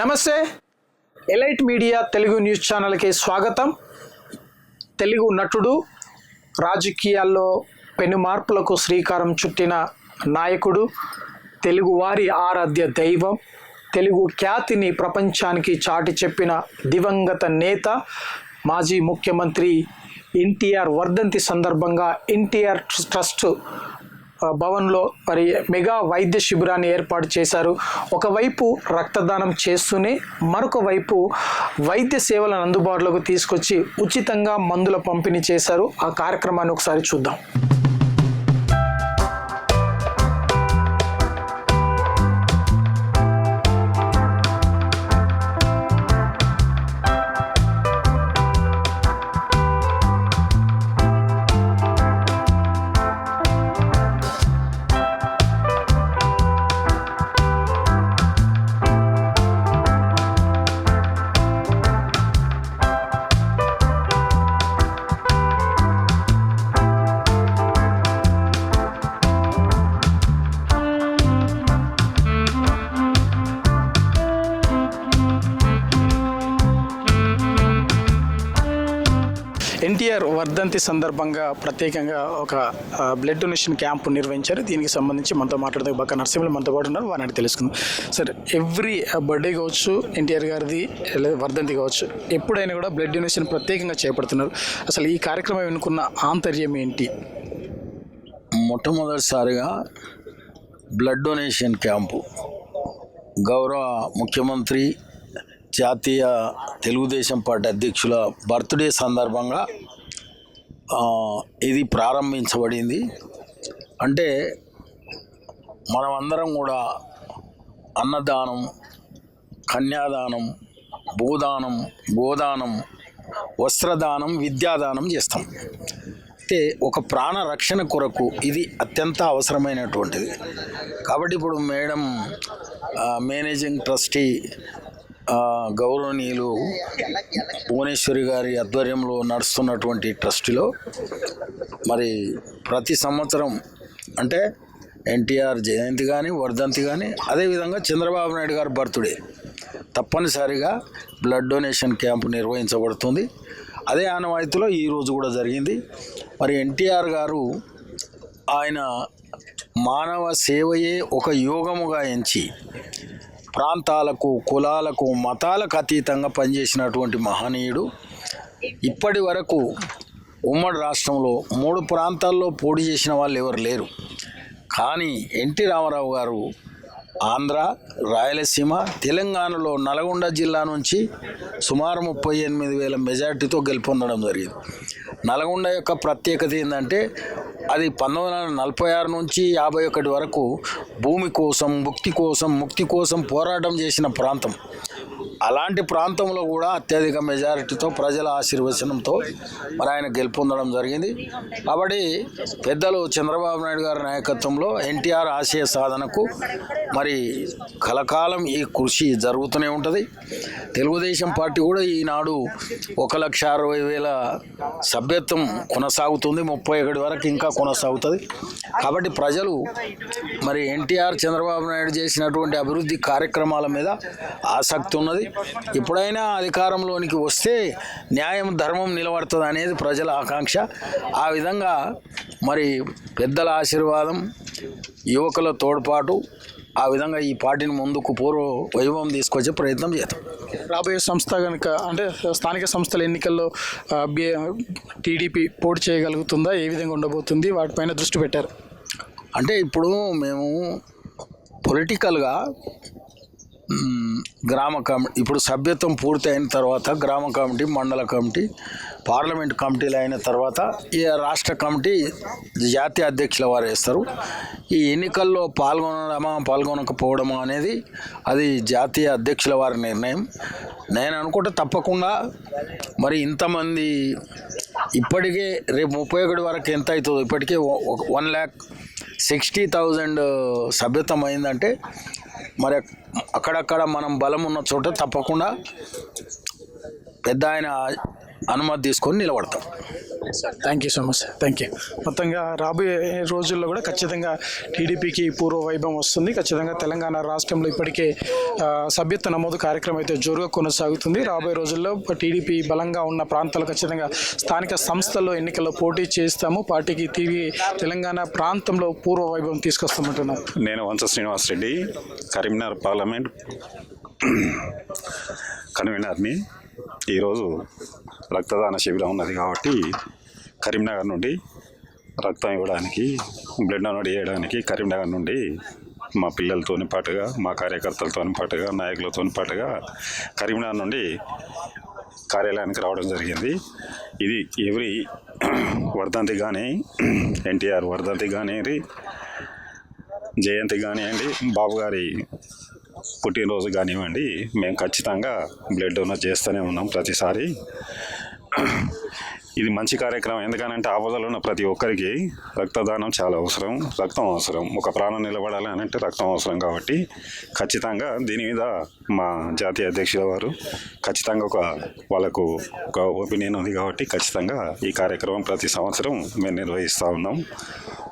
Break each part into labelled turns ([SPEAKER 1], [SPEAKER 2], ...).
[SPEAKER 1] నమస్తే. Elite media Telugu news ఛానల్కి స్వాగతం. తెలుగు నటుడు రాజకీయాల్లో పెను మార్పులకు శ్రీకారం చుట్టిన నాయకుడు తెలుగువారి ఆరాధ్య దైవం తెలుగు ఖ్యాతిని ప్రపంచానికి చాటి చెప్పిన దివంగత నేత మాజీ ముఖ్యమంత్రి ఎన్టీఆర్ వర్ధంతి సందర్భంగా ఎన్టీఆర్ ట్రస్ట్ భవన్లో మరి మెగా వైద్య శిబిరాన్ని ఏర్పాటు చేశారు. ఒకవైపు రక్తదానం చేస్తూనే మరొక వైపు వైద్య సేవలను అందుబాటులోకి తీసుకొచ్చి ఉచితంగా మందుల పంపిణీ చేశారు. ఆ కార్యక్రమాన్ని ఒకసారి చూద్దాం. వర్ధంతి సందర్భంగా ప్రత్యేకంగా ఒక బ్లడ్ డొనేషన్ క్యాంప్ నిర్వహించారు. దీనికి సంబంధించి మనతో మాట్లాడుతూ బక్క నరసింహులు మనతో పాటు ఉన్నారు. వారిని తెలుసుకుందాం. సార్ ఎవ్రీ బర్త్డే కావచ్చు ఎన్టీఆర్ గారిది లేదా వర్ధంతి కావచ్చు ఎప్పుడైనా కూడా బ్లడ్ డొనేషన్ ప్రత్యేకంగా చేపడుతున్నారు. అసలు ఈ కార్యక్రమం వెనుకున్న ఆంతర్యం ఏంటి?
[SPEAKER 2] మొట్టమొదటిసారిగా బ్లడ్ డొనేషన్ క్యాంపు గౌరవ ముఖ్యమంత్రి జాతీయ తెలుగుదేశం పార్టీ అధ్యక్షుల బర్త్డే సందర్భంగా ఇది ప్రారంభించబడింది. అంటే మనమందరం కూడా అన్నదానం కన్యాదానం భూదానం గోదానం వస్త్రదానం విద్యాదానం చేస్తాం. అయితే ఒక ప్రాణ రక్షణ కొరకు ఇది అత్యంత అవసరమైనటువంటిది. కాబట్టి ఇప్పుడు మేడం మేనేజింగ్ ట్రస్టీ గౌరవనీయులు భువనేశ్వరి గారి ఆధ్వర్యంలో నడుస్తున్నటువంటి ట్రస్టులో మరి ప్రతి సంవత్సరం అంటే ఎన్టీఆర్ జయంతి కానీ వర్ధంతి కానీ అదేవిధంగా చంద్రబాబు నాయుడు గారి బర్త్డే తప్పనిసరిగా బ్లడ్ డొనేషన్ క్యాంపు నిర్వహించబడుతుంది. అదే ఆనవాయితీలో ఈరోజు కూడా జరిగింది. మరి ఎన్టీఆర్ గారు ఆయన మానవ సేవయే ఒక యోగముగా ఎంచి ప్రాంతాలకు కులాలకు మతాలకు అతీతంగా పనిచేసినటువంటి మహనీయుడు ఇప్పటి వరకు ఉమ్మడి రాష్ట్రంలో మూడు ప్రాంతాల్లో పోటీ చేసిన వాళ్ళు ఎవరు లేరు. కానీ ఎన్టీ రామారావు గారు ఆంధ్ర రాయలసీమ తెలంగాణలో నల్గొండ జిల్లా నుంచి సుమారు ముప్పై ఎనిమిది వేల మెజార్టీతో గెలుపొందడం జరిగింది. నల్గొండ యొక్క ప్రత్యేకత ఏంటంటే అది పంతొమ్మిది వందల నలభై ఆరు నుంచి యాభై ఒకటి వరకు భూమి కోసం ముక్తి కోసం ముక్తి కోసం పోరాటం చేసిన ప్రాంతం. అలాంటి ప్రాంతంలో కూడా అత్యధిక మెజారిటీతో ప్రజల ఆశీర్వచనంతో మరి ఆయన గెలుపొందడం జరిగింది. కాబట్టి పెద్దలు చంద్రబాబు నాయుడు గారి నాయకత్వంలో ఎన్టీఆర్ ఆశయ సాధనకు మరి కలకాలం ఈ కృషి జరుగుతూనే ఉంటుంది. తెలుగుదేశం పార్టీ కూడా ఈనాడు ఒక లక్ష అరవై వేల సభ్యత్వం కొనసాగుతుంది. ముప్పై ఒకటి వరకు ఇంకా కొనసాగుతుంది. కాబట్టి ప్రజలు మరి ఎన్టీఆర్ చంద్రబాబు నాయుడు చేసినటువంటి అభివృద్ధి కార్యక్రమాల మీద ఆసక్తి ఉన్నది. ఎప్పుడైనా అధికారంలోనికి వస్తే న్యాయం ధర్మం నిలబడుతుంది అనేది ప్రజల ఆకాంక్ష. ఆ విధంగా మరి పెద్దల ఆశీర్వాదం యువకుల తోడ్పాటు ఆ విధంగా ఈ పార్టీని ముందుకు పూర్వ వైభవం తీసుకొచ్చే ప్రయత్నం చేద్దాం.
[SPEAKER 1] రాబోయే సంస్థ కనుక అంటే స్థానిక సంస్థల ఎన్నికల్లో టీడీపీ పోటీ చేయగలుగుతుందా? ఏ విధంగా ఉండబోతుంది? వాటిపైన దృష్టి పెట్టారు.
[SPEAKER 2] అంటే ఇప్పుడు మేము పొలిటికల్గా గ్రామ కమిటీ ఇప్పుడు సభ్యత్వం పూర్తి అయిన తర్వాత గ్రామ కమిటీ మండల కమిటీ పార్లమెంట్ కమిటీలు అయిన తర్వాత ఈ రాష్ట్ర కమిటీ జాతీయ అధ్యక్షుల వారు వేస్తారు. ఈ ఎన్నికల్లో పాల్గొనడమా పాల్గొనకపోవడమా అనేది అది జాతీయ అధ్యక్షుల వారి నిర్ణయం. నేను అనుకుంటే తప్పకుండా మరి ఇంతమంది ఇప్పటికే రేపు ముప్పై ఒకటి వరకు ఎంత అవుతుందో ఇప్పటికే వన్ ల్యాక్ సిక్స్టీ థౌజండ్ సభ్యత్వం అయిందంటే మరి అక్కడక్కడ మనం బలం ఉన్న చోట తప్పకుండా పెద్ద ఆయన అనుమతి తీసుకొని నిలబడతాం.
[SPEAKER 3] Sir thank you so much sir thank you మొత్తంగా రాబోయే రోజుల్లో కూడా ఖచ్చితంగా టీడీపీకి పూర్వ వైభవం వస్తుంది. ఖచ్చితంగా తెలంగాణ రాష్ట్రంలో ఇప్పటికే సభ్యత్వ నమోదు కార్యక్రమం అయితే జోరుగా కొనసాగుతుంది. రాబోయే రోజుల్లో టీడీపీ బలంగా ఉన్న ప్రాంతాలు ఖచ్చితంగా స్థానిక సంస్థల్లో ఎన్నికల్లో పోటీ చేస్తాము. పార్టీకి తిరిగి తెలంగాణ ప్రాంతంలో పూర్వ వైభవం తీసుకొస్తామంటున్నాం
[SPEAKER 4] నేను వంశ శ్రీనివాస్ రెడ్డి కరీంనగర్ పార్లమెంట్ కన్వీనర్ని ఈరోజు రక్తదాన శిబిరం ఉన్నది కాబట్టి కరీంనగర్ నుండి రక్తం ఇవ్వడానికి బ్లడ్ డొనేట్ చేయడానికి కరీంనగర్ నుండి మా పిల్లలతో పాటుగా మా కార్యకర్తలతో పాటుగా నాయకులతో పాటుగా కరీంనగర్ నుండి కార్యాలయానికి రావడం జరిగింది. ఇది ఎవ్రీ వర్ధంతి కానీ ఎన్టీఆర్ వర్ధంతి కానీ జయంతి కానివ్వండి బాబు గారి పుట్టినరోజు కానివ్వండి మేము ఖచ్చితంగా బ్లడ్ డొనేట్ చేస్తూనే ఉన్నాం ప్రతిసారి. ఇది మంచి కార్యక్రమం. ఎందుకనంటే ఆపదలో ఉన్న ప్రతి ఒక్కరికి రక్తదానం చాలా అవసరం. రక్తం అవసరం. ఒక ప్రాణం నిలబడాలి అని అంటే రక్తం అవసరం కాబట్టి ఖచ్చితంగా దీని మీద మా జాతీయ అధ్యక్షుల వారు ఖచ్చితంగా ఒక వాళ్ళకు ఒక ఒపీనియన్ ఉంది కాబట్టి ఖచ్చితంగా ఈ కార్యక్రమం ప్రతి సంవత్సరం మేము నిర్వహిస్తూ ఉన్నాం.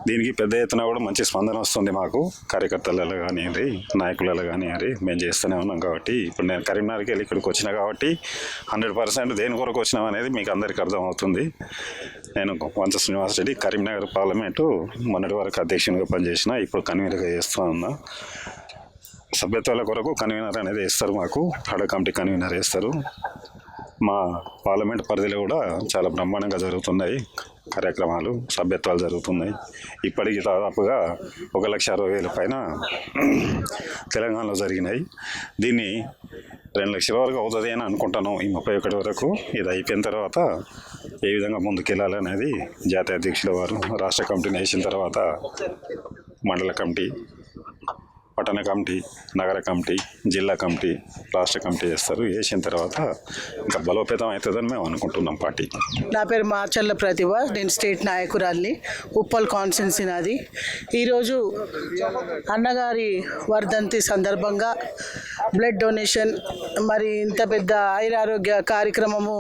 [SPEAKER 4] దీనికి పెద్ద ఎత్తున కూడా మంచి స్పందన వస్తుంది మాకు. కార్యకర్తలలో కానివ్వండి నాయకులలో కానివ్వండి మేము చేస్తూనే ఉన్నాం కాబట్టి. ఇప్పుడు నేను కరీంనగర్కి వెళ్ళి ఇక్కడికి వచ్చినా కాబట్టి హండ్రెడ్ పర్సెంట్ దేని కొరకు వచ్చినాం అనేది మీకు అందరికీ అర్థమవుతుంది. నేను వంశ శ్రీనివాస్ రెడ్డి కరీంనగర్ పార్లమెంటు మొన్నటి వరకు అధ్యక్షునిగా పనిచేసిన ఇప్పుడు కన్వీనర్గా చేస్తూ ఉన్నా. సభ్యత్వాల కొరకు కన్వీనర్ అనేది వేస్తారు మాకు. హడ కమిటీ కన్వీనర్ వేస్తారు. మా పార్లమెంట్ పరిధిలో కూడా చాలా బ్రహ్మాండంగా జరుగుతున్నాయి. కార్యక్రమాలు సభ్యత్వాలు జరుగుతున్నాయి. ఇప్పటికి దాదాపుగా ఒక లక్ష అరవై వేల పైన తెలంగాణలో జరిగినాయి. దీన్ని రెండు లక్షల వరకు అవుతుంది అని అనుకుంటాను. ఈ ముప్పై ఒకటి వరకు ఇది అయిపోయిన తర్వాత ఏ విధంగా ముందుకెళ్ళాలనేది జాతీయ అధ్యక్షుల వారు రాష్ట్ర కమిటీని వేసిన తర్వాత మండల కమిటీ పట్టణ కమిటీ నగర కమిటీ జిల్లా కమిటీ రాష్ట్ర కమిటీ చేస్తారు. వేసిన తర్వాత ఇంకా బలోపేతం అవుతుందని మేము అనుకుంటున్నాం పార్టీ.
[SPEAKER 5] నా పేరు మార్చల్ల ప్రతిభ. నేను స్టేట్ నాయకురాల్ని. ఉప్పల్ కాన్స్టెన్సీ నాది. ఈరోజు అన్నగారి వర్ధంతి సందర్భంగా బ్లడ్ డొనేషన్ మరి ఇంత పెద్ద ఆయురారోగ్య కార్యక్రమము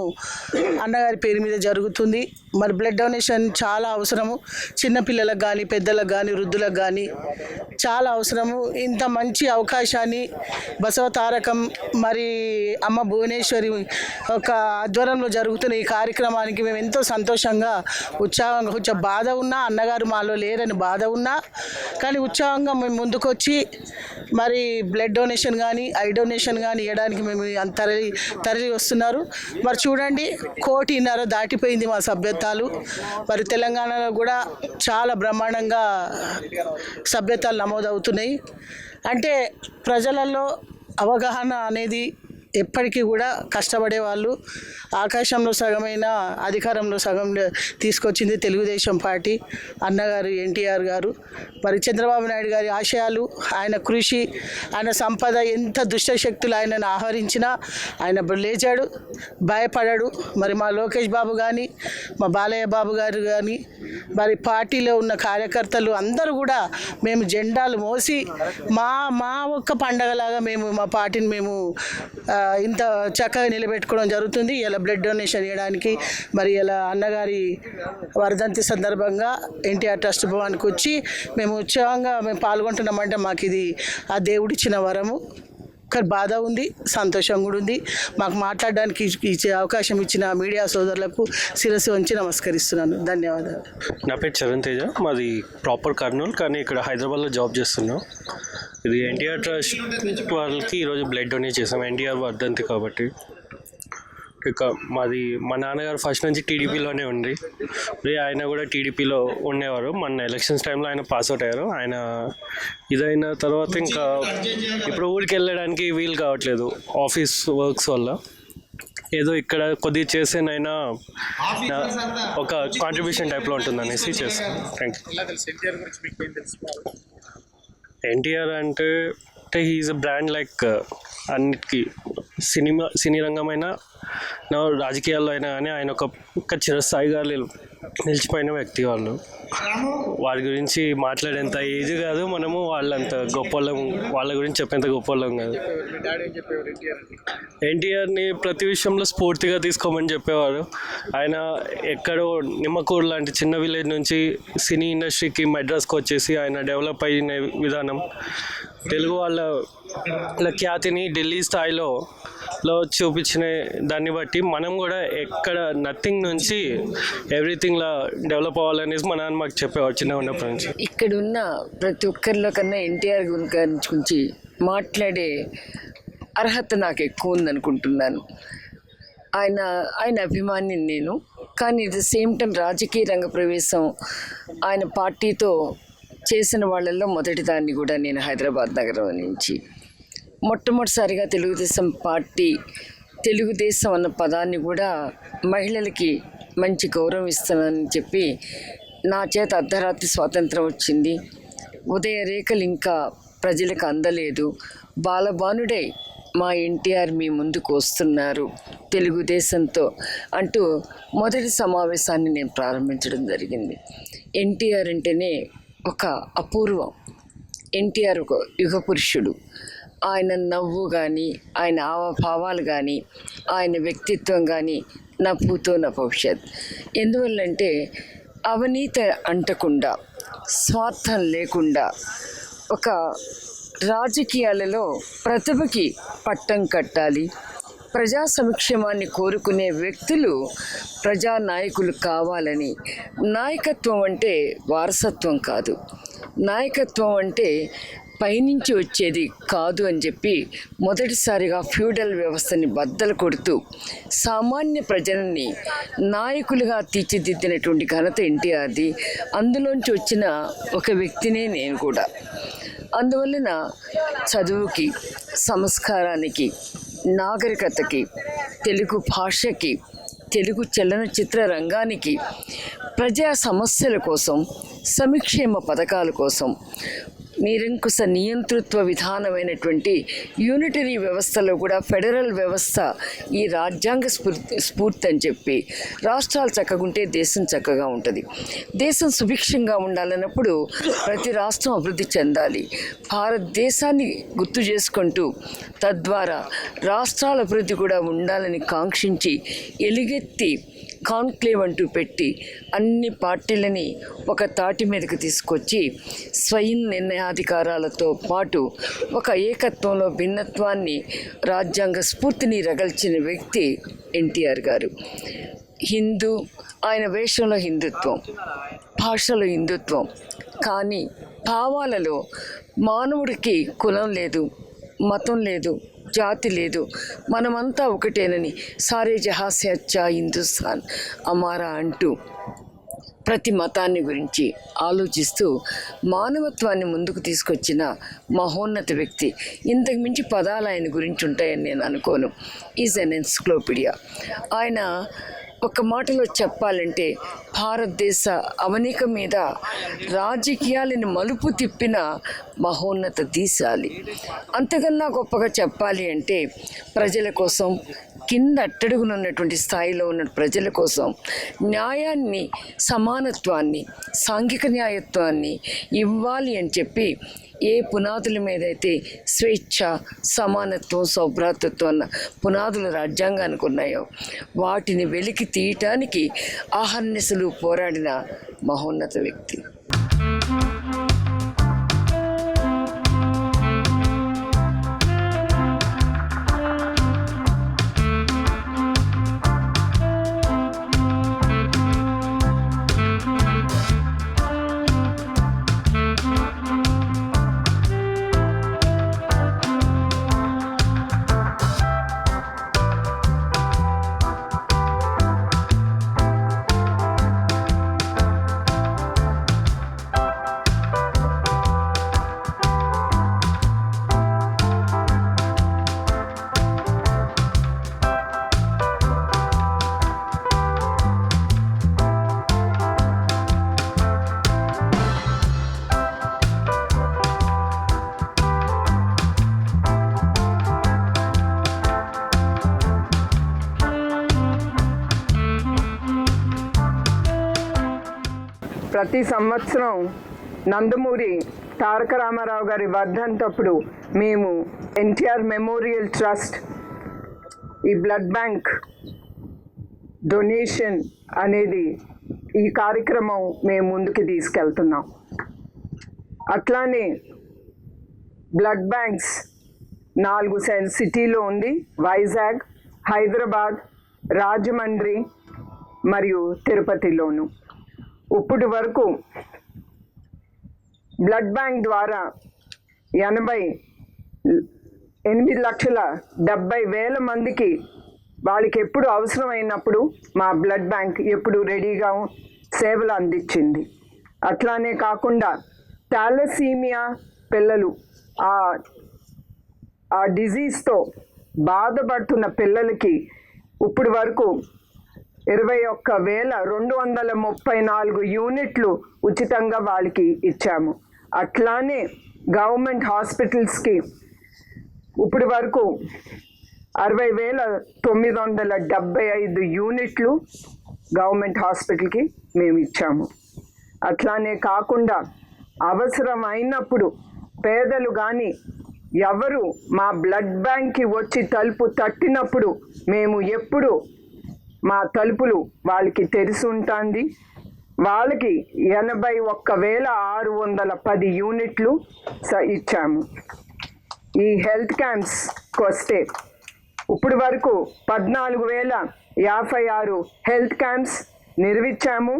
[SPEAKER 5] అన్నగారి పేరు మీద జరుగుతుంది. మరి బ్లడ్ డొనేషన్ చాలా అవసరము. చిన్నపిల్లలకు కానీ పెద్దలకు కానీ వృద్ధులకు కానీ చాలా అవసరము. ఇంత మంచి అవకాశాన్ని బసవ తారకం మరి అమ్మ భువనేశ్వరి ఒక ఆధ్వర్యంలో జరుగుతున్న ఈ కార్యక్రమానికి మేము ఎంతో సంతోషంగా ఉత్సాహంగా కొంచెం బాధ ఉన్నా అన్నగారు మాలో లేరని బాధ ఉన్నా కానీ ఉత్సాహంగా మేము ముందుకొచ్చి మరి బ్లడ్ డొనేషన్ కానీ ఐ డొనేషన్ కానీ ఇవ్వడానికి మేము తరలి తరలి వస్తున్నారు. మరి చూడండి కోటిన్నర దాటిపోయింది మా సభ్యత్వాలు. మరి తెలంగాణలో కూడా చాలా బ్రహ్మాండంగా సభ్యత్వాలు నమోదవుతున్నాయి. అంటే ప్రజలలో అవగాహన అనేది ఎప్పటికీ కూడా కష్టపడే వాళ్ళు ఆకాశంలో సగమైన అధికారంలో సగం తీసుకొచ్చింది తెలుగుదేశం పార్టీ అన్నగారు ఎన్టీఆర్ గారు. మరి చంద్రబాబు నాయుడు గారి ఆశయాలు ఆయన కృషి ఆయన సంపద ఎంత దుష్ట శక్తులు ఆయనను ఆహరించినా ఆయన లేచాడు భయపడాడు. మరి మా లోకేష్ బాబు కానీ మా బాలయ్య బాబు గారు కానీ మరి పార్టీలో ఉన్న కార్యకర్తలు అందరూ కూడా మేము జెండాలు మోసి మా మా ఒక్క పండగలాగా మేము మా పార్టీని మేము ఇంత చక్కగా నిలబెట్టుకోవడం జరుగుతుంది. ఇలా బ్లడ్ డొనేషన్ చేయడానికి మరి ఇలా అన్నగారి వర్ధంతి సందర్భంగా ఎన్టీఆర్ ట్రస్ట్ భవన్కి వచ్చి మేము ఉత్సాహంగా మేము పాల్గొంటున్నామంటే మాకు ఇది ఆ దేవుడిచ్చిన వరము. కానీ బాధ ఉంది సంతోషం కూడా ఉంది. మాకు మాట్లాడడానికి ఇచ్చే అవకాశం ఇచ్చిన మీడియా సోదరులకు శిరస్సు వంచి నమస్కరిస్తున్నాను. ధన్యవాదాలు.
[SPEAKER 6] నా పేరు చరణ్ తేజ. మాది ప్రాపర్ కర్నూలు కానీ ఇక్కడ హైదరాబాద్లో జాబ్ చేస్తున్నాం. ఇది ఎన్టీఆర్ ట్రస్ట్ వాళ్ళకి ఈరోజు బ్లడ్ డొనేట్ చేసాం. ఎన్టీఆర్ వర్ధంతి కాబట్టి. ఇక మాది మా నాన్నగారు ఫస్ట్ నుంచి టీడీపీలోనే ఉంది మరి ఆయన కూడా టీడీపీలో ఉండేవారు. మన ఎలక్షన్స్ టైంలో ఆయన పాస్ అవుట్ అయ్యారు. ఆయన ఇదైన తర్వాత ఇంకా ఇప్పుడు ఊరికి వెళ్ళడానికి వీలు కావట్లేదు ఆఫీస్ వర్క్స్ వల్ల. ఏదో ఇక్కడ కొద్దిగా చేసేనైనా ఒక కాంట్రిబ్యూషన్ టైప్లో ఉంటుందనేసి చేస్తాను థ్యాంక్ యూ ఎన్టీఆర్ అంటే అంటే హీఈస్ అ బ్రాండ్ లైక్ అన్నిటికీ. సినిమా సినీ రంగమైన రాజకీయాల్లో అయినా కానీ ఆయన ఒక ఒక చిరస్థాయిగా నిలిచిపోయిన వ్యక్తి వాళ్ళు. వారి గురించి మాట్లాడేంత ఏజ్ కాదు మనము వాళ్ళంత గొప్పవాళ్ళం వాళ్ళ గురించి చెప్పేంత గొప్పవాళ్ళం కాదు. ఎన్టీఆర్ని ప్రతి విషయంలో స్ఫూర్తిగా తీసుకోమని చెప్పేవారు. ఆయన ఎక్కడో నిమ్మకూరు లాంటి చిన్న విలేజ్ నుంచి సినీ ఇండస్ట్రీకి మెడ్రాస్కి వచ్చేసి ఆయన డెవలప్ అయిన విధానం తెలుగు వాళ్ళ వాళ్ళ ఖ్యాతిని ఢిల్లీ స్థాయిలో లో చూపించిన దాన్ని బట్టి మనం కూడా ఎక్కడ నథింగ్ నుంచి ఎవ్రీథింగ్లా డెవలప్ అవ్వాలనేసి మా నాన్న మాకు చెప్పేవాడు చిన్న ఉన్నప్పటి నుంచి.
[SPEAKER 7] ఇక్కడున్న ప్రతి ఒక్కరిలో కన్నా ఎన్టీఆర్ గారి గురించి మాట్లాడే అర్హత నాకు ఎక్కువ ఉందనుకుంటున్నాను. ఆయన ఆయన అభిమాని నేను. కానీ ద సేమ్ టైం రాజకీయ రంగ ప్రవేశం ఆయన పార్టీతో చేసిన వాళ్ళల్లో మొదటి దాన్ని కూడా నేను హైదరాబాద్ నగరం నుంచి. మొట్టమొదటిసారిగా తెలుగుదేశం పార్టీ తెలుగుదేశం అన్న పదాన్ని కూడా మహిళలకి మంచి గౌరవం ఇస్తానని చెప్పి నా చేత అర్ధరాత్రి స్వాతంత్రం వచ్చింది. ఉదయ రేఖలు ఇంకా ప్రజలకు అందలేదు. బాలబానుడై మా ఎన్టీఆర్ మీ ముందుకు వస్తున్నారు తెలుగుదేశంతో అంటూ మొదటి సమావేశాన్ని నేను ప్రారంభించడం జరిగింది. ఎన్టీఆర్ అంటేనే ఒక అపూర్వం. ఎన్టీఆర్ ఒక యుగ పురుషుడు ఆయన నవ్వు కానీ ఆయన ఆవభావాలు కానీ ఆయన వ్యక్తిత్వం కానీ నా పూతో నా భవిష్యత్. ఎందువల్లంటే అవినీతి అంటకుండా స్వార్థం లేకుండా ఒక రాజకీయాలలో ప్రతిభకి పట్టం కట్టాలి. ప్రజా సంక్షేమాన్ని కోరుకునే వ్యక్తులు ప్రజా నాయకులు కావాలని. నాయకత్వం అంటే వారసత్వం కాదు. నాయకత్వం అంటే పైనుంచి వచ్చేది కాదు అని చెప్పి మొదటిసారిగా ఫ్యూడల్ వ్యవస్థని బద్దలు కొడుతూ సామాన్య ప్రజలని నాయకులుగా తీర్చిదిద్దినటువంటి ఘనత ఎన్టీఆర్ది. అందులోంచి వచ్చిన ఒక వ్యక్తినే నేను కూడా. అందువలన చదువుకి సంస్కారానికి నాగరికతకి తెలుగు భాషకి తెలుగు చలనచిత్ర రంగానికి ప్రజా సమస్యల కోసం సంక్షేమ పథకాల కోసం నిరంకుశ నియంతృత్వ విధానమైనటువంటి యూనిటరీ వ్యవస్థలో కూడా ఫెడరల్ వ్యవస్థ ఈ రాజ్యాంగ స్ఫూర్తి స్ఫూర్తి అని చెప్పి రాష్ట్రాలు చక్కగుంటే దేశం చక్కగా ఉంటుంది. దేశం సుభిక్షంగా ఉండాలన్నప్పుడు ప్రతి రాష్ట్రం అభివృద్ధి చెందాలి. భారతదేశాన్ని గుర్తు చేసుకుంటూ తద్వారా రాష్ట్రాల అభివృద్ధి కూడా ఉండాలని కాంక్షించి ఎలుగెత్తి కాన్క్లేవ్ అంటూ పెట్టి అన్ని పార్టీలని ఒక తాటి మీదకి తీసుకొచ్చి స్వయం అధికారాలతో పాటు ఒక ఏకత్వంలో భిన్నత్వాన్ని రాజ్యాంగ స్ఫూర్తిని రగల్చిన వ్యక్తి ఎన్టీఆర్ గారు. హిందూ ఆయన వేషంలో హిందుత్వం భాషలో హిందుత్వం. కానీ భావాలలో మానవుడికి కులం లేదు మతం లేదు జాతి లేదు. మనమంతా ఒకటేనని సారే జహాస్యచ్చా హిందుస్థాన్ అమారా అంటూ ప్రతి మతాన్ని గురించి ఆలోచిస్తూ మానవత్వాన్ని ముందుకు తీసుకొచ్చిన మహోన్నత వ్యక్తి. ఇంతకు మించి పదాలు ఆయన గురించి ఉంటాయని నేను అనుకోను. Is an encyclopedia. ఆయన ఒక మాటలో చెప్పాలంటే భారతదేశ అవనిక మీద రాజకీయాలను మలుపు తిప్పిన మహోన్నత దీశాలి. అంతకన్నా గొప్పగా చెప్పాలి అంటే ప్రజల కోసం కింద అట్టడుగున ఉన్నటువంటి స్థాయిలో ఉన్న ప్రజల కోసం న్యాయాన్ని సమానత్వాన్ని సాంఘిక న్యాయత్వాన్ని ఇవ్వాలి అని చెప్పి ఏ పునాదుల మీద అయితే స్వేచ్ఛ సమానత్వం సౌభ్రాతత్వం అన్న పునాదులు రాజ్యాంగానికి ఉన్నాయో వాటిని వెలికి తీయటానికి ఆహర్నిశలు పోరాడిన మహోన్నత వ్యక్తి.
[SPEAKER 8] ప్రతి సంవత్సరం నందమూరి తారక రామారావు గారి వర్ధంతప్పుడు మేము ఎన్టీఆర్ మెమోరియల్ ట్రస్ట్ ఈ బ్లడ్ బ్యాంక్ డొనేషన్ అనేది ఈ కార్యక్రమం మేము ముందుకు తీసుకెళ్తున్నాం. అట్లానే బ్లడ్ బ్యాంక్స్ నాలుగు సిటీలో ఉంది వైజాగ్ హైదరాబాద్ రాజమండ్రి మరియు తిరుపతిలోను. ఇప్పటి వరకు బ్లడ్ బ్యాంక్ ద్వారా ఎనభై ఎనిమిది లక్షల డెబ్బై వేల మందికి వాళ్ళకి ఎప్పుడు అవసరమైనప్పుడు మా బ్లడ్ బ్యాంక్ ఎప్పుడు రెడీగా సేవలు అందించింది. అట్లానే కాకుండా థాలసీమియా పిల్లలు ఆ ఆ డిజీజ్తో బాధపడుతున్న పిల్లలకి ఇప్పుడు వరకు ఇరవై ఒక్క వేల రెండు వందల ముప్పై నాలుగు యూనిట్లు ఉచితంగా వాళ్ళకి ఇచ్చాము. అట్లానే గవర్నమెంట్ హాస్పిటల్స్కి ఇప్పటి వరకు అరవై వేల తొమ్మిది వందల డెబ్బై ఐదు యూనిట్లు గవర్నమెంట్ హాస్పిటల్కి మేము ఇచ్చాము. అట్లానే కాకుండా అవసరమైనప్పుడు పేదలు కానీ ఎవరు మా బ్లడ్ బ్యాంక్కి వచ్చి తలుపు తట్టినప్పుడు మేము ఎప్పుడు మా తలుపులు వాళ్ళకి తెరిసి ఉంటుంది వాళ్ళకి ఎనభై ఒక్క వేల ఆరు వందల పది యూనిట్లు స ఇచ్చాము. ఈ హెల్త్ క్యాంప్స్కి వస్తే ఇప్పుడు వరకు పద్నాలుగు వేల యాభై ఆరు హెల్త్ క్యాంప్స్ నిర్మించాము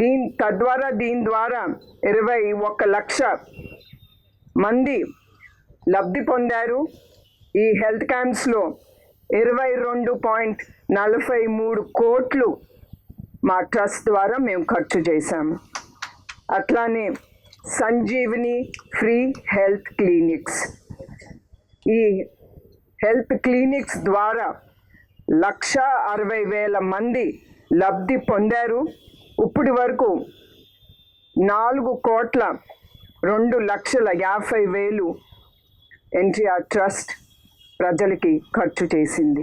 [SPEAKER 8] దీని తద్వారా దీని ద్వారా ఇరవై ఒక్క లక్ష మంది లబ్ధి పొందారు. ఈ హెల్త్ క్యాంప్స్లో ఇరవై రెండు పాయింట్ నలభై మూడు కోట్లు మా ట్రస్ట్ ద్వారా మేము ఖర్చు చేశాము. అట్లానే సంజీవిని ఫ్రీ హెల్త్ క్లినిక్స్. ఈ హెల్త్ క్లినిక్స్ ద్వారా లక్ష అరవై వేల మంది లబ్ధి పొందారు. ఇప్పటి వరకు నాలుగు కోట్ల రెండు లక్షల యాభై వేలు ఎన్టీఆర్ ట్రస్ట్ ప్రజలకి ఖర్చు చేసింది.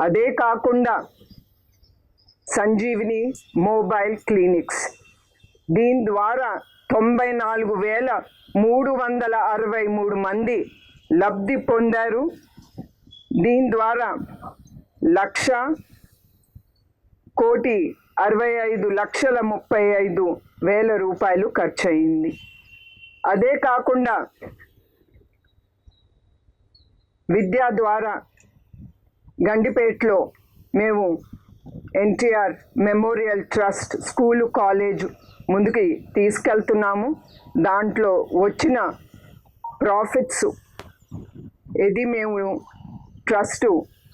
[SPEAKER 8] అదే కాకుండా సంజీవిని మొబైల్ క్లినిక్స్. దీని ద్వారా తొంభై నాలుగు వేల మూడు వందల అరవై మూడు మంది లబ్ధి పొందారు. దీని ద్వారా లక్ష కోటి అరవై ఐదు లక్షల ముప్పై ఐదు వేల రూపాయలు ఖర్చు అయింది అదే కాకుండా విద్యా ద్వారా గండిపేటలో మేము NTR memorial trust school college ముందుకి తీసుకెళ్తున్నాము. దాంట్లో వచ్చిన ప్రాఫిట్స్ ఏది మేము ట్రస్ట్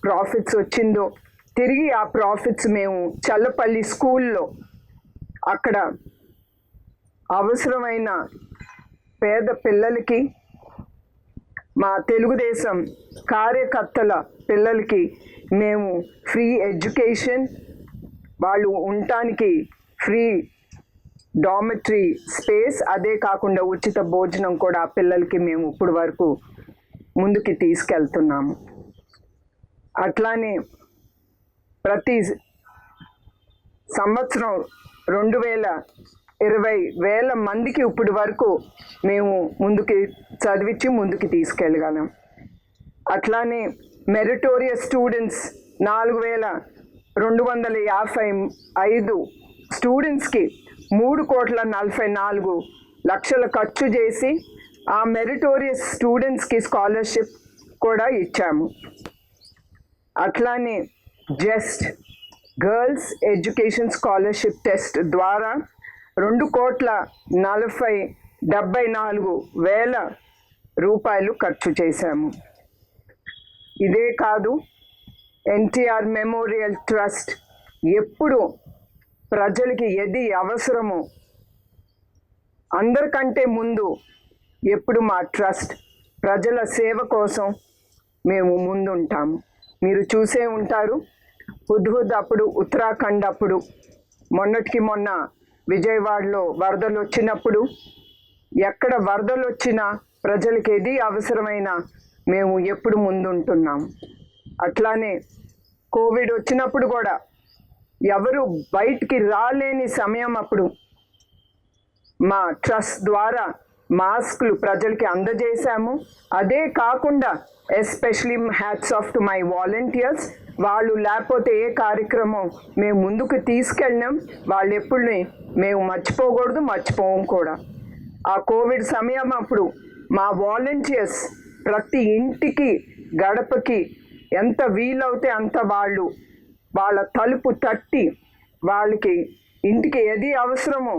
[SPEAKER 8] ప్రాఫిట్స్ వచ్చిందో తిరిగి ఆ ప్రాఫిట్స్ మేము చల్లపల్లి స్కూల్లో అక్కడ అవసరమైన పేద పిల్లలకి మా తెలుగుదేశం కార్యకర్తల పిల్లలకి మేము ఫ్రీ ఎడ్యుకేషన్ వాళ్ళు ఉండటానికి ఫ్రీ డామెటరీ స్పేస్ అదే కాకుండా ఉచిత భోజనం కూడా ఆ పిల్లలకి మేము ఇప్పుడు వరకు ముందుకి తీసుకెళ్తున్నాము. అట్లానే ప్రతి సంవత్సరం రెండు వేల ఇరవై వేల మందికి ఇప్పుడు వరకు మేము ముందుకి చదివించి ముందుకి తీసుకెళ్ళగలం. అట్లానే మెరిటోరియస్ స్టూడెంట్స్ నాలుగు వేల రెండు వందల యాభై ఐదు స్టూడెంట్స్కి మూడు కోట్ల నలభై నాలుగు లక్షల ఖర్చు చేసి ఆ మెరిటోరియస్ స్టూడెంట్స్కి స్కాలర్షిప్ కూడా ఇచ్చాము. అట్లానే just girls education scholarship test ద్వారా రెండు కోట్ల నలభై డెబ్బై నాలుగు వేల రూపాయలు ఖర్చు చేశాము. ఇదే కాదు ఎన్టీఆర్ మెమోరియల్ ట్రస్ట్ ఎప్పుడు ప్రజలకి ఏది అవసరమో అందరికంటే ముందు ఎప్పుడు మా ట్రస్ట్ ప్రజల సేవ కోసం మేము ముందుంటాము. మీరు చూసే ఉంటారు హుద్హుద్ అప్పుడు ఉత్తరాఖండ్ అప్పుడు మొన్నటికి మొన్న విజయవాడలో వరదలు వచ్చినప్పుడు ఎక్కడ వరదలు వచ్చినా ప్రజలకి ఏది అవసరమైన మేము ఎప్పుడు ముందుంటున్నాం. అట్లానే కోవిడ్ వచ్చినప్పుడు కూడా ఎవరు బయటికి రాలేని సమయం అప్పుడు మా ట్రస్ట్ ద్వారా మాస్కులు ప్రజలకి అందజేశాము. అదే కాకుండా especially hats off to my volunteers వాళ్ళు లేకపోతే ఏ కార్యక్రమం మేము ముందుకు తీసుకెళ్ళినాం వాళ్ళు ఎప్పుడు మేము మర్చిపోకూడదు మర్చిపోం కూడా. ఆ కోవిడ్ సమయం అప్పుడు మా వాలంటీర్స్ ప్రతి ఇంటికి గడపకి ఎంత వీలవుతే అంత వాళ్ళు వాళ్ళ తలుపు తట్టి వాళ్ళకి ఇంటికి ఏది అవసరమో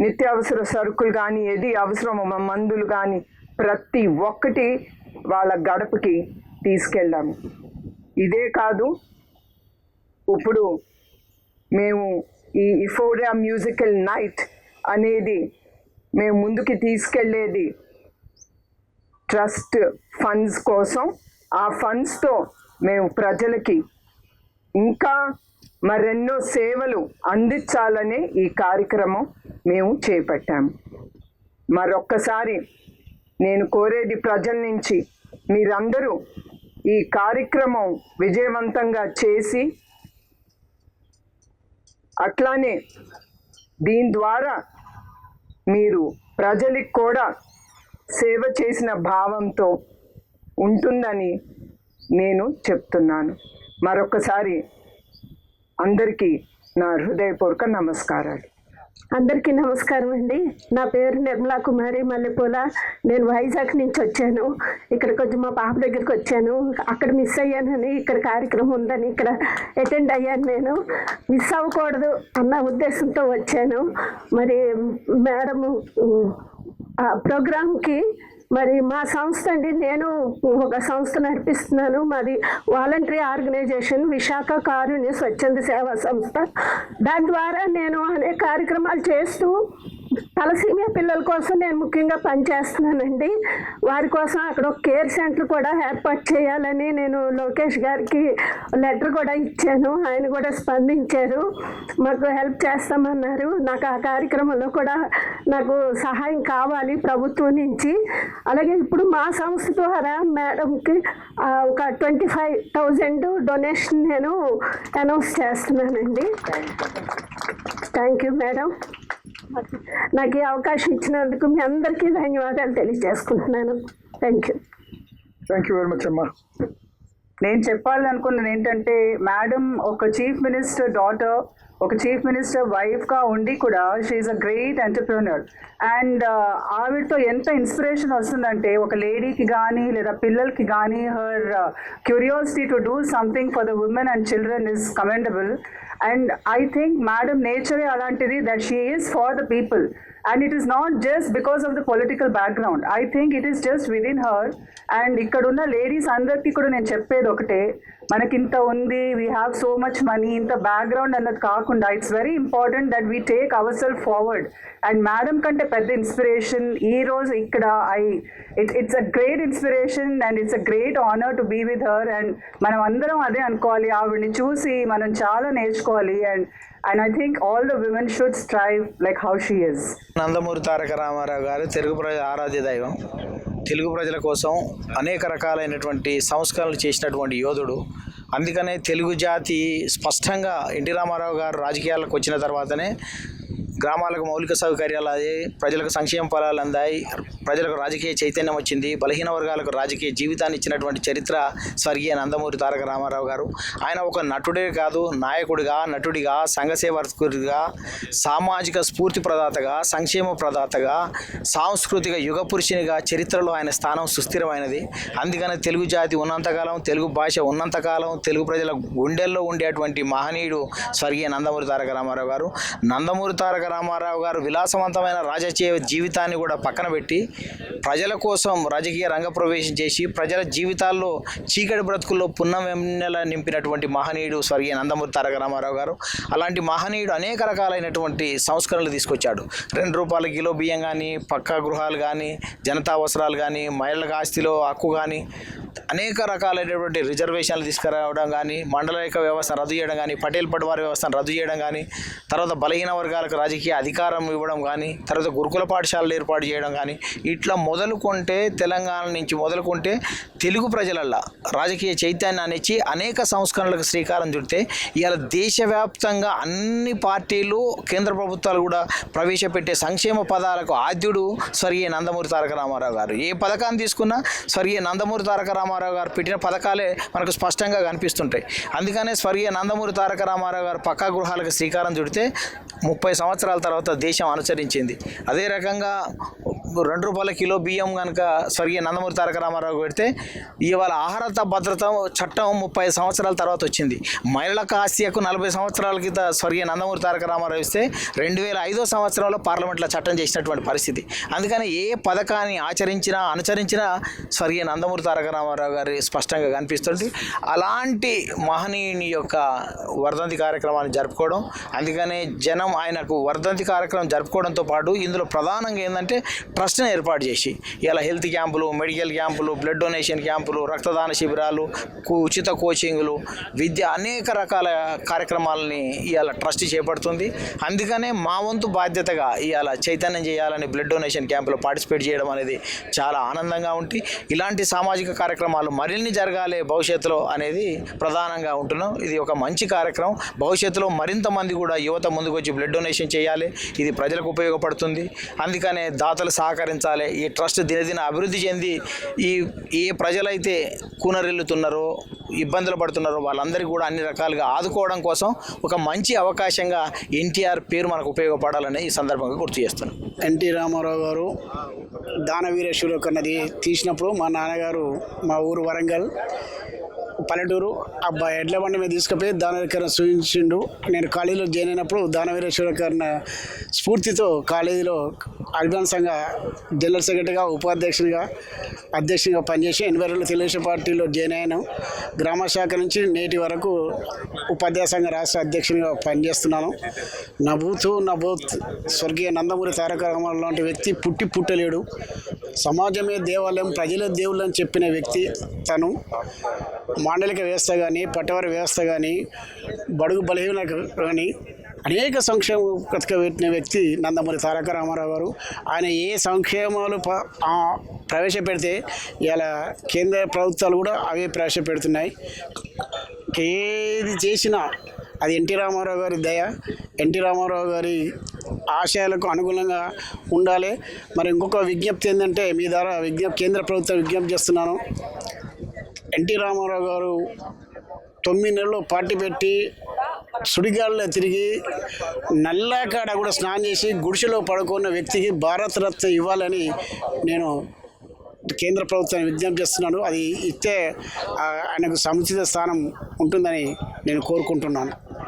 [SPEAKER 8] నిత్యావసర సరుకులు కానీ ఏది అవసరమో మా మందులు కానీ ప్రతి ఒక్కటి వాళ్ళ గడపకి తీసుకెళ్ళాము. ఇదే కాదు. ఇప్పుడు మేము ఈ ఇఫోరియా మ్యూజికల్ నైట్ అనేది మేము ముందుకి తీసుకెళ్ళేది ట్రస్ట్ ఫండ్స్ కోసం. ఆ ఫండ్స్తో మేము ప్రజలకి ఇంకా మరెన్నో సేవలు అందించాలనే ఈ కార్యక్రమం మేము చేపట్టాము మరొక్కసారి నేను కోరేది ప్రజల నుంచి మీరందరూ ఈ కార్యక్రమం విజయవంతంగా చేసి అట్లానే దీని ద్వారా మీరు ప్రజలకు కూడా సేవ చేసిన భావంతో ఉంటుందని నేను చెప్తున్నాను. మరొకసారి అందరికీ నా హృదయపూర్వక నమస్కారాలు.
[SPEAKER 9] అందరికీ నమస్కారం అండి. నా పేరు నిర్మలా కుమారి మల్లెపూల నేను వైజాగ్ నుంచి వచ్చాను. ఇక్కడ కొంచెం మా పాప దగ్గరికి వచ్చాను. అక్కడ మిస్ అయ్యానని ఇక్కడ కార్యక్రమం ఉందని ఇక్కడ అటెండ్ అయ్యాను నేను. మిస్ అవ్వకూడదు అన్న ఉద్దేశంతో వచ్చాను. మరి మేడము ఆ మరి మా సంస్థ అండి నేను ఒక సంస్థ నడిపిస్తున్నాను. మాది వాలంటరీ ఆర్గనైజేషన్ విశాఖ కారుణ్య స్వచ్ఛంద సేవా సంస్థ. దాని ద్వారా నేను అనేక కార్యక్రమాలు చేస్తూ తలసీమియా పిల్లల కోసం నేను ముఖ్యంగా పనిచేస్తున్నానండి. వారి కోసం అక్కడ ఒక కేర్ సెంటర్ కూడా ఏర్పాటు చేయాలని నేను లోకేష్ గారికి లెటర్ కూడా ఇచ్చాను. ఆయన కూడా స్పందించారు. మాకు హెల్ప్ చేస్తామన్నారు. నాకు ఆ కార్యక్రమంలో కూడా నాకు సహాయం కావాలి ప్రభుత్వం నుంచి. అలాగే ఇప్పుడు మా సంస్థ ద్వారా మేడంకి ఒక ట్వంటీ ఫైవ్ థౌజండ్ డొనేషన్ నేను అనౌన్స్ చేస్తున్నానండి. Thank you. మేడం. నాకు ఈ అవకాశం ఇచ్చినందుకు మీ అందరికీ ధన్యవాదాలు తెలియజేసుకుంటున్నాను. Thank you
[SPEAKER 3] thank you very much అమ్మా
[SPEAKER 10] నేను చెప్పాలనుకున్నది ఏంటంటే మేడం ఒక చీఫ్ మినిస్టర్ డాటర్ ఒక చీఫ్ మినిస్టర్ వైఫ్గా ఉండి కూడా she's a great entrepreneur and ఆవిడతో ఎంత ఇన్స్పిరేషన్ వస్తుందంటే ఒక లేడీకి కానీ లేదా పిల్లలకి కానీ her curiosity to do something for the women and children is commendable and I think madam నేచరే అలాంటిది that she is for the people and it is not just because of the political background I think it is just within her and ఇక్కడున్న ladies అందరికీ కూడా నేను చెప్పేది ఒకటే. మనకి ఇంత ఉంది we have so much money ఇంత బ్యాక్గ్రౌండ్ అన్నది కాకుండా it's very important that we take our self forward and madam కంటే పెద్ద ఇన్స్పిరేషన్ ఈ రోజు ఇక్కడ I it it's a great inspiration and it's a great honour to be with her and మనం అందరం అదే అనుకోవాలి ఆవిడని చూసి మనం చాలా నేర్చుకోవాలి and and I think all the women should strive like how she is
[SPEAKER 11] Nandamuri Taraka Rama Rao garu Telugu ప్రజల ఆరాధ్య దైవం. తెలుగు ప్రజల కోసం అనేక రకాలైనటువంటి సంస్కరణలు చేసినటువంటి యోధుడు. అందుకనే తెలుగు జాతి స్పష్టంగా ఎన్టీ రామారావు గారు రాజకీయాలకు వచ్చిన తర్వాతనే గ్రామాలకు మౌలిక సౌకర్యాలు అయ్యాయి ప్రజలకు సంక్షేమ ఫలాలు అందాయి ప్రజలకు రాజకీయ చైతన్యం వచ్చింది బలహీన వర్గాలకు రాజకీయ జీవితాన్ని ఇచ్చినటువంటి చరిత్ర స్వర్గీయ నందమూరి తారక రామారావు గారు. ఆయన ఒక నటుడే కాదు నాయకుడిగా నటుడిగా సంఘసేవకుడిగా సామాజిక స్ఫూర్తి ప్రదాతగా సంక్షేమ ప్రదాతగా సాంస్కృతిక యుగ పురుషునిగా చరిత్రలో ఆయన స్థానం సుస్థిరమైనది. అందుకని తెలుగు జాతి ఉన్నంతకాలం తెలుగు భాష ఉన్నంతకాలం తెలుగు ప్రజల గుండెల్లో ఉండేటువంటి మహనీయుడు స్వర్గీయ నందమూరి తారక రామారావు గారు. నందమూరి తారక రామారావు గారు విలాసవంతమైన రాజకీయ జీవితాన్ని కూడా పక్కన పెట్టి ప్రజల కోసం రాజకీయ రంగ ప్రవేశం చేసి ప్రజల జీవితాల్లో చీకటి బ్రతుకుల్లో పున్నం వెన్నెల నింపినటువంటి మహనీయుడు స్వర్గీయ నందమూరి తారక రామారావు గారు. అలాంటి మహనీయుడు అనేక రకాలైనటువంటి సంస్కరణలు తీసుకొచ్చాడు. రెండు రూపాయల కిలో బియ్యం కానీ పక్కా గృహాలు కానీ జనతా అవసరాలు కానీ మహిళలకు ఆస్తిలో హక్కు కానీ అనేక రకాలైనటువంటి రిజర్వేషన్లు తీసుకురావడం కానీ మండలిక వ్యవస్థ రద్దు చేయడం కానీ పటేల్ పట్వారి వ్యవస్థను రద్దు చేయడం కానీ తర్వాత బలహీన వర్గాలకు రాజకీయ వారికి అధికారం ఇవ్వడం కానీ తర్వాత గురుకుల పాఠశాలలు ఏర్పాటు చేయడం కానీ ఇట్లా మొదలుకుంటే తెలంగాణ నుంచి మొదలుకుంటే తెలుగు ప్రజలల్లా రాజకీయ చైతన్యాన్ని ఇచ్చి అనేక సంస్కరణలకు శ్రీకారం చుడితే ఇవాళ దేశవ్యాప్తంగా అన్ని పార్టీలు కేంద్ర ప్రభుత్వాలు కూడా ప్రవేశపెట్టే సంక్షేమ పదాలకు ఆద్యుడు స్వర్గీయ నందమూరి తారక రామారావు గారు. ఏ పథకాన్ని తీసుకున్నా స్వర్గీయ నందమూరి తారక రామారావు గారు పెట్టిన పథకాలే మనకు స్పష్టంగా కనిపిస్తుంటాయి. అందుకనే స్వర్గీయ నందమూరి తారక రామారావు గారు పక్కా గృహాలకు శ్రీకారం చుడితే ముప్పై సంవత్సరాలు తర్వాత దేశం అనుసరించింది. అదే రకంగా రెండు రూపాయల కిలో బియ్యం కనుక స్వర్గీయ నందమూరి తారక రామారావు పెడితే ఇవాళ ఆహారత భద్రత చట్టం ముప్పై సంవత్సరాల తర్వాత వచ్చింది. మహిళలకు ఆస్తియకు నలభై సంవత్సరాల క్రితం స్వర్గీయ నందమూరి తారక రామారావు ఇస్తే రెండు వేల ఐదో సంవత్సరంలో పార్లమెంట్లో చట్టం చేసినటువంటి పరిస్థితి. అందుకని ఏ పథకాన్ని ఆచరించినా అనుసరించినా స్వర్గీయ నందమూరి తారక రామారావు గారి స్పష్టంగా కనిపిస్తుంది. అలాంటి మహనీయుని యొక్క వర్ధంతి కార్యక్రమాన్ని జరుపుకోవడం అందుకనే జనం ఆయనకు వర్ధంతి కార్యక్రమం జరుపుకోవడంతో పాటు ఇందులో ప్రధానంగా ఏంటంటే ట్రస్ట్ని ఏర్పాటు చేసి ఇలా హెల్త్ క్యాంపులు మెడికల్ క్యాంపులు బ్లడ్ డొనేషన్ క్యాంపులు రక్తదాన శిబిరాలు కు- ఉచిత కోచింగ్లు విద్య అనేక రకాల కార్యక్రమాలని ఇవాళ ట్రస్ట్ చేపడుతుంది. అందుకనే మా వంతు బాధ్యతగా ఇవాళ చైతన్యం చేయాలని బ్లడ్ డొనేషన్ క్యాంపులో పార్టిసిపేట్ చేయడం అనేది చాలా ఆనందంగా ఉంటి. ఇలాంటి సామాజిక కార్యక్రమాలు మరిన్ని జరగాలి భవిష్యత్తులో అనేది ప్రధానంగా ఉంటున్నాం. ఇది ఒక మంచి కార్యక్రమం. భవిష్యత్తులో మరింత మంది కూడా యువత ముందుకు వచ్చి బ్లడ్ డొనేషన్ చేయాలి. ఇది ప్రజలకు ఉపయోగపడుతుంది. అందుకనే దాతలు సహకరించాలి. ఈ ట్రస్ట్ దినదిన అభివృద్ధి చెంది ఈ ఏ ప్రజలైతే కూనరిల్లుతున్నారో ఇబ్బందులు పడుతున్నారో వాళ్ళందరికీ కూడా అన్ని రకాలుగా ఆదుకోవడం కోసం ఒక మంచి అవకాశంగా ఎన్టీఆర్ పేరు మనకు ఉపయోగపడాలని ఈ సందర్భంగా గుర్తు చేస్తున్నాను
[SPEAKER 12] ఎన్టీ రామారావు గారు దానవీర శూరక్ అన్నది తీసినప్పుడు మా నాన్నగారు మా ఊరు వరంగల్ పల్లెటూరు. అబ్బా ఎడ్ల బండి మీద తీసుకుపోయి దానవీర సూచించిండు నేను కాలేజీలో జాయిన్ అయినప్పుడు దానవీరేశ్వరకరణ స్ఫూర్తితో కాలేజీలో అభిమాన సంఘ జనరల్ సెక్రటరీగా ఉపాధ్యక్షునిగా అధ్యక్షునిగా పనిచేసి ఎనభై రెండు తెలుగుదేశం పార్టీలో జాయిన్ అయ్యాను. గ్రామ శాఖ నుంచి నేటి వరకు ఉపాధ్యాయ సంఘ రాష్ట్ర అధ్యక్షునిగా పనిచేస్తున్నాను. నా బూత్ నా బూత్ స్వర్గీయ నందమూరి తారక రామారావు లాంటి వ్యక్తి పుట్టి పుట్టలేడు. సమాజమే దేవాలయం ప్రజల దేవుళ్ళు అని చెప్పిన వ్యక్తి తను. మాండలిక వ్యవస్థ కానీ పట్టవారి వ్యవస్థ కానీ బడుగు బలహీన కానీ అనేక సంక్షేమ పథక పెట్టిన వ్యక్తి నందమూరి తారక రామారావు గారు. ఆయన ఏ సంక్షేమాలు ప్రవేశపెడితే ఇలా కేంద్ర ప్రభుత్వాలు కూడా అవే ప్రవేశపెడుతున్నాయి. ఏది చేసినా అది ఎన్టీ రామారావు గారి దయ ఎన్టీ రామారావు గారి ఆశయాలకు అనుగుణంగా ఉండాలి. మరి ఇంకొక విజ్ఞప్తి ఏంటంటే మీ ద్వారా విజ్ఞప్తి కేంద్ర ప్రభుత్వం విజ్ఞప్తి చేస్తున్నాను. ఎన్టీ రామారావు గారు తొమ్మిది నెలలు పార్టీ పెట్టి సుడిగాల్లో తిరిగి నల్లాకాడ కూడా స్నానం చేసి గుడిసెలో పడుకున్న వ్యక్తికి భారత రత్న ఇవ్వాలని నేను కేంద్ర ప్రభుత్వాన్ని విజ్ఞప్తి చేస్తున్నాను. అది ఇస్తే ఆయనకు సముచిత స్థానం ఉంటుందని నేను కోరుకుంటున్నాను.